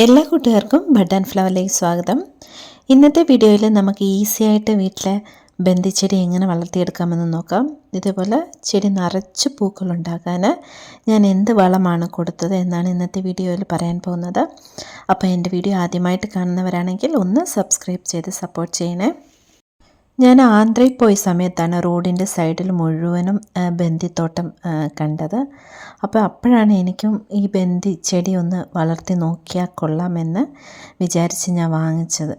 എല്ലാ കൂട്ടുകാർക്കും bud and ഫ്ലവറിലേക്ക് സ്വാഗതം. ഇന്നത്തെ വീഡിയോയിൽ നമുക്ക് ഈസി ആയിട്ട് വീട്ടിലെ ബന്ധിച്ചെടി എങ്ങനെ വളർത്തിയെടുക്കാമെന്ന് നോക്കാം. ഇതുപോലെ ചെടി നിറച്ച് പൂക്കൾ ഉണ്ടാക്കാൻ ഞാൻ എന്ത് വളമാണ് കൊടുത്തത് എന്നാണ് ഇന്നത്തെ വീഡിയോയിൽ പറയാൻ പോകുന്നത്. അപ്പോൾ എന്റെ വീഡിയോ ആദ്യമായിട്ട് കാണുന്നവരാണെങ്കിൽ ഒന്ന് സബ്സ്ക്രൈബ് ചെയ്ത് സപ്പോർട്ട് ചെയ്യണേ. ഞാൻ ആന്ധ്രയിൽ പോയ സമയത്താണ് റോഡിന്റെ സൈഡിൽ മുഴുവനും ബന്ദിത്തോട്ടം കണ്ടത്. അപ്പോൾ അപ്പോഴാണ് എനിക്കും ഈ ബന്ദി ചെടി ഒന്ന് വളർത്തി നോക്കിയാൽ കൊള്ളാമെന്ന് വിചാരിച്ച് ഞാൻ വാങ്ങിച്ചത്.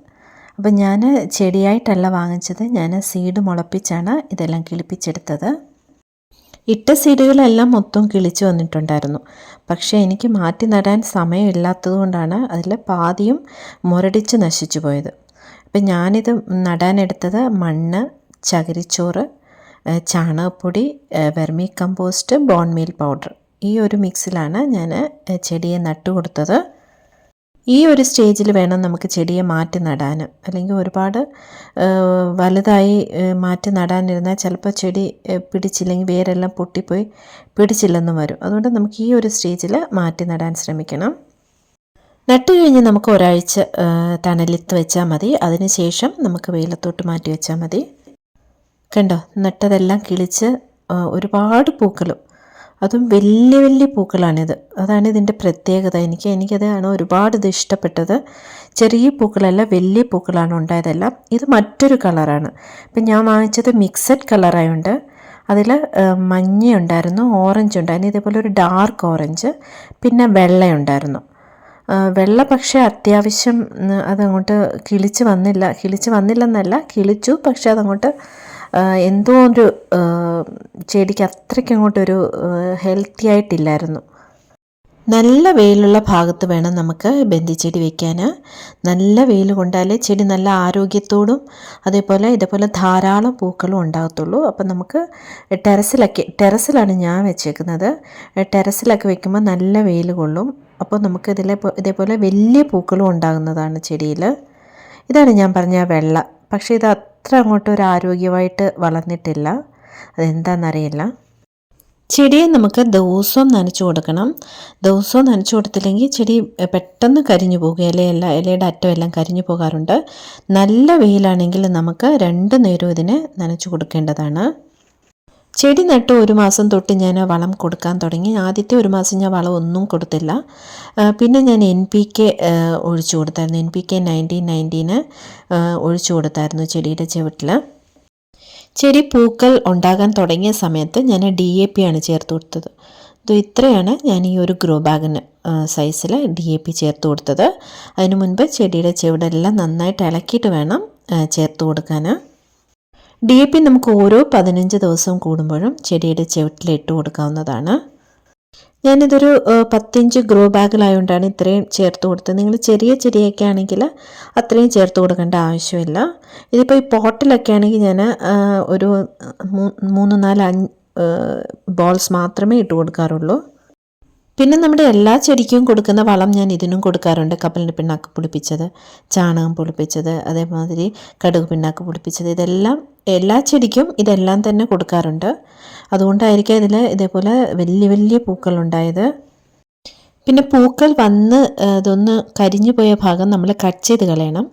അപ്പോൾ ഞാൻ ചെടിയായിട്ടല്ല വാങ്ങിച്ചത് ഞാൻ സീഡ് മുളപ്പിച്ചാണ് ഇതെല്ലാം കിളിപ്പിച്ചെടുത്തത്. ഇട്ട സീഡുകളെല്ലാം മൊത്തം കിളിച്ചു വന്നിട്ടുണ്ടായിരുന്നു. പക്ഷേ എനിക്ക് മാറ്റി നടാൻ സമയമില്ലാത്തതുകൊണ്ടാണ് അതിൽ പാതിയും മുരടിച്ച് നശിച്ചു പോയത്. അപ്പം ഞാനിത് നടാനെടുത്തത് മണ്ണ് ചകിരിച്ചോറ് ചാണകപ്പൊടി vermi compost bone meal powder ഈ ഒരു മിക്സിലാണ് ഞാൻ ചെടിയെ നട്ടു കൊടുത്തത്. ഈ ഒരു സ്റ്റേജിൽ വേണം നമുക്ക് ചെടിയെ മാറ്റി നടാൻ അല്ലെങ്കിൽ ഒരുപാട് വലുതായി മാറ്റി നടാനിരുന്നാൽ ചിലപ്പോൾ ചെടി പിടിച്ചില്ലെങ്കിൽ വേരെല്ലാം പൊട്ടിപ്പോയി പിടിച്ചില്ലെന്നും വരും. അതുകൊണ്ട് നമുക്ക് ഈ ഒരു സ്റ്റേജിൽ മാറ്റി നടാൻ ശ്രമിക്കണം. നട്ട് കഴിഞ്ഞ് നമുക്ക് ഒരാഴ്ച തണലിത്ത് വെച്ചാൽ മതി. അതിനുശേഷം നമുക്ക് വെയിലത്തോട്ട് മാറ്റി വെച്ചാൽ മതി. കണ്ടോ? നട്ടതെല്ലാം കിളിച്ച് ഒരുപാട് പൂക്കളും. അതും വലിയ വലിയ പൂക്കളാണിത്. അതാണ് ഇതിന്റെ പ്രത്യേകത. എനിക്ക് എനിക്കതാണ് ഒരുപാട് ഇത് ഇഷ്ടപ്പെട്ടത്. ചെറിയ പൂക്കളല്ല വലിയ പൂക്കളാണ് ഉണ്ടായതെല്ലാം. ഇത് മറ്റൊരു കളറാണ്. ഇപ്പം ഞാൻ വാങ്ങിച്ചത് മിക്സഡ് കളറായുണ്ട് അതിൽ മഞ്ഞ ഉണ്ടായിരുന്നു ഓറഞ്ച് ഉണ്ടായിരുന്നു ഇതേപോലെ ഒരു ഡാർക്ക് ഓറഞ്ച് പിന്നെ വെള്ളയുണ്ടായിരുന്നു. വെള്ള പക്ഷേ അത്യാവശ്യം അതങ്ങോട്ട് കിളിച്ച് വന്നില്ല. കിളിച്ച് വന്നില്ലെന്നല്ല കിളിച്ചു. പക്ഷെ അതങ്ങോട്ട് എന്തോ ഒരു ചെടിക്ക് അത്രയ്ക്ക് അങ്ങോട്ടൊരു ഹെൽത്തി ആയിട്ടില്ലായിരുന്നു. നല്ല വെയിലുള്ള ഭാഗത്ത് വേണം നമുക്ക് ബന്ധിച്ചെടി വെക്കാൻ നല്ല വെയിൽ കൊണ്ടാലേ ചെടി നല്ല ആരോഗ്യത്തോടും അതേപോലെ ഇതേപോലെ ധാരാളം പൂക്കളും ഉണ്ടാകത്തുള്ളൂ. അപ്പം നമുക്ക് ടെറസിലൊക്കെ ടെറസിലാണ് ഞാൻ വെച്ചേക്കുന്നത്. ടെറസിലൊക്കെ വെക്കുമ്പോൾ നല്ല വെയിൽ കൊള്ളും. അപ്പോൾ നമുക്ക് ഇതിലെ ഇതേപോലെ വലിയ പൂക്കളും ഉണ്ടാകുന്നതാണ് ചെടിയിൽ ഇതാണ് ഞാൻ പറഞ്ഞ വെള്ള. പക്ഷേ ഇത് അത്ര അങ്ങോട്ട് ഒരു ആരോഗ്യമായിട്ട് വളർന്നിട്ടില്ല. അതെന്താണെന്നറിയില്ല ചെടിയെ നമുക്ക് ദിവസവും നനച്ചു കൊടുക്കണം. ദിവസവും നനച്ചു കൊടുത്തില്ലെങ്കിൽ ചെടി പെട്ടെന്ന് കരിഞ്ഞു പോകുക ഇലയെല്ലാം ഇലയുടെ അറ്റമെല്ലാം കരിഞ്ഞു പോകാറുണ്ട്. നല്ല വെയിലാണെങ്കിൽ നമുക്ക് രണ്ട് നേരം ഇതിനെ നനച്ചു കൊടുക്കേണ്ടതാണ്. ചെടി നട്ട് ഒരു മാസം തൊട്ട് ഞാൻ വളം കൊടുക്കാൻ തുടങ്ങി. ആദ്യത്തെ ഒരു മാസം ഞാൻ വളം ഒന്നും കൊടുത്തില്ല. പിന്നെ ഞാൻ എൻ പി കെ ഒഴിച്ചു കൊടുത്തായിരുന്നു. എൻ പി കെ നയന്റീൻ നയന്റീന് ഒഴിച്ചു കൊടുത്തായിരുന്നു ചെടിയുടെ ചുവട്ടിൽ ചെടി പൂക്കൾ ഉണ്ടാകാൻ തുടങ്ങിയ സമയത്ത് ഞാൻ ഡി എ പി ആണ് ചേർത്ത് കൊടുത്തത്. ഇത് ഇത്രയാണ് ഞാൻ ഈ ഒരു ഗ്രോ ബാഗിന് സൈസിൽ ഡി എ പി ചേർത്ത് കൊടുത്തത്. അതിനു മുൻപ് ചെടിയുടെ ചുവടെല്ലാം നന്നായിട്ട് ഇളക്കിയിട്ട് വേണം ചേർത്ത് കൊടുക്കാൻ ഡി എ പി നമുക്ക് ഓരോ പതിനഞ്ച് ദിവസം കൂടുമ്പോഴും ചെടിയുടെ ചുവട്ടിൽ ഇട്ട് കൊടുക്കാവുന്നതാണ്. ഞാനിതൊരു പത്തിഞ്ച് ഗ്രോ ബാഗിലായതുകൊണ്ടാണ് ഇത്രയും ചേർത്ത് കൊടുത്തത്. നിങ്ങൾ ചെറിയ ചെടിയൊക്കെ ആണെങ്കിൽ അത്രയും ചേർത്ത് കൊടുക്കേണ്ട ആവശ്യമില്ല. ഇതിപ്പോൾ ഈ പോട്ടിലൊക്കെ ആണെങ്കിൽ ഞാൻ ഒരു മൂന്ന് നാല് അഞ്ച് ബോൾസ് മാത്രമേ ഇട്ട് കൊടുക്കാറുള്ളൂ. പിന്നെ നമ്മുടെ എല്ലാ ചെടിക്കും കൊടുക്കുന്ന വളം ഞാൻ ഇതിനും കൊടുക്കാറുണ്ട്. കപ്പലിന്റെ പിണ്ണാക്ക് പുളിപ്പിച്ചത് ചാണകം പുളിപ്പിച്ചത് അതേമാതിരി കടുക് പിണ്ണാക്ക് പുളിപ്പിച്ചത്. ഇതെല്ലാം എല്ലാ ചെടിക്കും ഇതെല്ലാം തന്നെ കൊടുക്കാറുണ്ട്. അതുകൊണ്ടായിരിക്കും ഇതിൽ ഇതേപോലെ വലിയ വലിയ പൂക്കളുണ്ടായത്. പിന്നെ പൂക്കൾ വന്ന് അതൊന്ന് കരിഞ്ഞു പോയ ഭാഗം നമ്മൾ കട്ട് ചെയ്ത് കളയണം.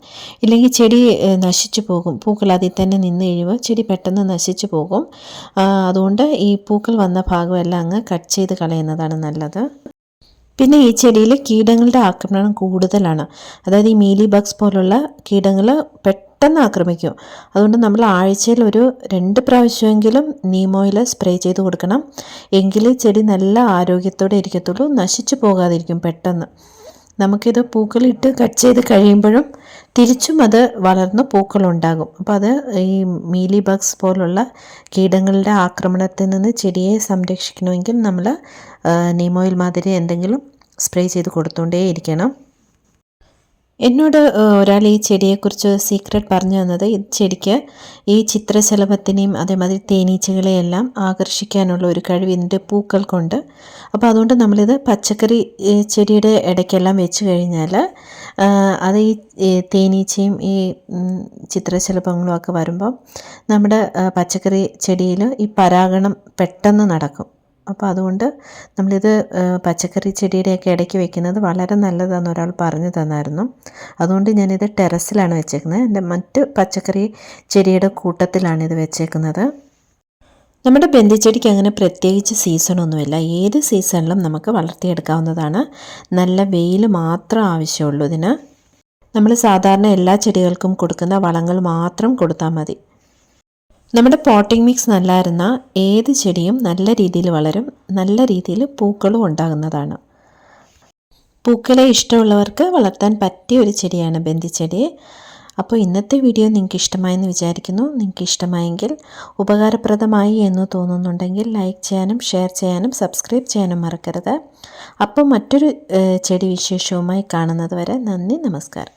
ഇല്ലെങ്കിൽ ചെടി നശിച്ചു പോകും. പൂക്കൾ അതിൽ തന്നെ നിന്ന് കഴിയുമ്പോൾ ചെടി പെട്ടെന്ന് നശിച്ചു പോകും. അതുകൊണ്ട് ഈ പൂക്കൾ വന്ന ഭാഗമെല്ലാം അങ്ങ് കട്ട് ചെയ്ത് കളയുന്നതാണ് നല്ലത്. പിന്നെ ഈ ചെടിയിൽ കീടങ്ങളുടെ ആക്രമണം കൂടുതലാണ്. അതായത് ഈ മീലി ബഗ്സ് പോലുള്ള കീടങ്ങൾ പെട്ടെന്ന് ആക്രമിക്കും. അതുകൊണ്ട് നമ്മൾ ആഴ്ചയിൽ ഒരു രണ്ട് പ്രാവശ്യമെങ്കിലും നീമോയിൽ സ്പ്രേ ചെയ്ത് കൊടുക്കണം. എങ്കിലേ ചെടി നല്ല ആരോഗ്യത്തോടെ ഇരിക്കത്തുള്ളൂ നശിച്ചു പോകാതിരിക്കും പെട്ടെന്ന്. നമുക്കിത് പൂക്കളിട്ട് കട്ട് ചെയ്ത് കഴിയുമ്പോഴും തിരിച്ചും അത് വളർന്ന് പൂക്കളുണ്ടാകും. അപ്പോൾ അത് ഈ മീലി ബഗ്സ് പോലുള്ള കീടങ്ങളുടെ ആക്രമണത്തിൽ നിന്ന് ചെടിയെ സംരക്ഷിക്കണമെങ്കിൽ നമ്മൾ നീമോയിൽ മാതിരി എന്തെങ്കിലും സ്പ്രേ ചെയ്ത് കൊടുത്തുകൊണ്ടേ ഇരിക്കണം എന്നോട് ഒരാൾ ഈ ചെടിയെക്കുറിച്ച് സീക്രട്ട് പറഞ്ഞു തന്നത് ഈ ചെടിക്ക് ഈ ചിത്രശലഭത്തിനെയും അതേമാതിരി തേനീച്ചകളെയെല്ലാം ആകർഷിക്കാനുള്ള ഒരു കഴിവ് ഇതിന്റെ കൊണ്ട് അപ്പോൾ അതുകൊണ്ട് നമ്മളിത് പച്ചക്കറി ചെടിയുടെ ഇടയ്ക്കെല്ലാം വെച്ച് കഴിഞ്ഞാൽ അത് ഈ തേനീച്ചയും ഈ ചിത്രശലഭങ്ങളും ഒക്കെ വരുമ്പം നമ്മുടെ പച്ചക്കറി ചെടിയിൽ ഈ പരാഗണം പെട്ടെന്ന് നടക്കും. അപ്പോൾ അതുകൊണ്ട് നമ്മളിത് പച്ചക്കറി ചെടിയുടെയൊക്കെ ഇടയ്ക്ക് വെക്കുന്നത് വളരെ നല്ലതാണെന്ന് ഒരാൾ പറഞ്ഞു തന്നായിരുന്നു. അതുകൊണ്ട് ഞാനിത് ടെറസിലാണ് വെച്ചേക്കുന്നത്. എന്റെ മറ്റ് പച്ചക്കറി ചെടിയുടെ കൂട്ടത്തിലാണ് ഇത് വെച്ചേക്കുന്നത്. നമ്മുടെ ബന്ധിച്ചെടിക്ക് അങ്ങനെ പ്രത്യേകിച്ച് സീസണൊന്നുമില്ല. ഏത് സീസണിലും നമുക്ക് വളർത്തിയെടുക്കാവുന്നതാണ്. നല്ല വെയിൽ മാത്രം ആവശ്യമുള്ളൂ ഇതിന്. നമ്മൾ സാധാരണ എല്ലാ ചെടികൾക്കും കൊടുക്കുന്ന വളങ്ങൾ മാത്രം കൊടുത്താൽ മതി. നമ്മുടെ പോട്ടിംഗ് മിക്സ് നല്ലായിരുന്ന ഏത് ചെടിയും നല്ല രീതിയിൽ വളരും നല്ല രീതിയിൽ പൂക്കളും ഉണ്ടാകുന്നതാണ്. പൂക്കളെ ഇഷ്ടമുള്ളവർക്ക് വളർത്താൻ പറ്റിയ ഒരു ചെടിയാണ് ബന്ധിച്ചെടി. അപ്പോൾ ഇന്നത്തെ വീഡിയോ നിങ്ങൾക്ക് ഇഷ്ടമായെന്ന് വിചാരിക്കുന്നു. നിങ്ങൾക്ക് ഇഷ്ടമായെങ്കിൽ ഉപകാരപ്രദമായി എന്ന് തോന്നുന്നുണ്ടെങ്കിൽ ലൈക്ക് ചെയ്യാനും ഷെയർ ചെയ്യാനും സബ്സ്ക്രൈബ് ചെയ്യാനും മറക്കരുത്. അപ്പോൾ മറ്റൊരു ചെടി വിശേഷവുമായി കാണുന്നത് വരെ നന്ദി നമസ്കാരം.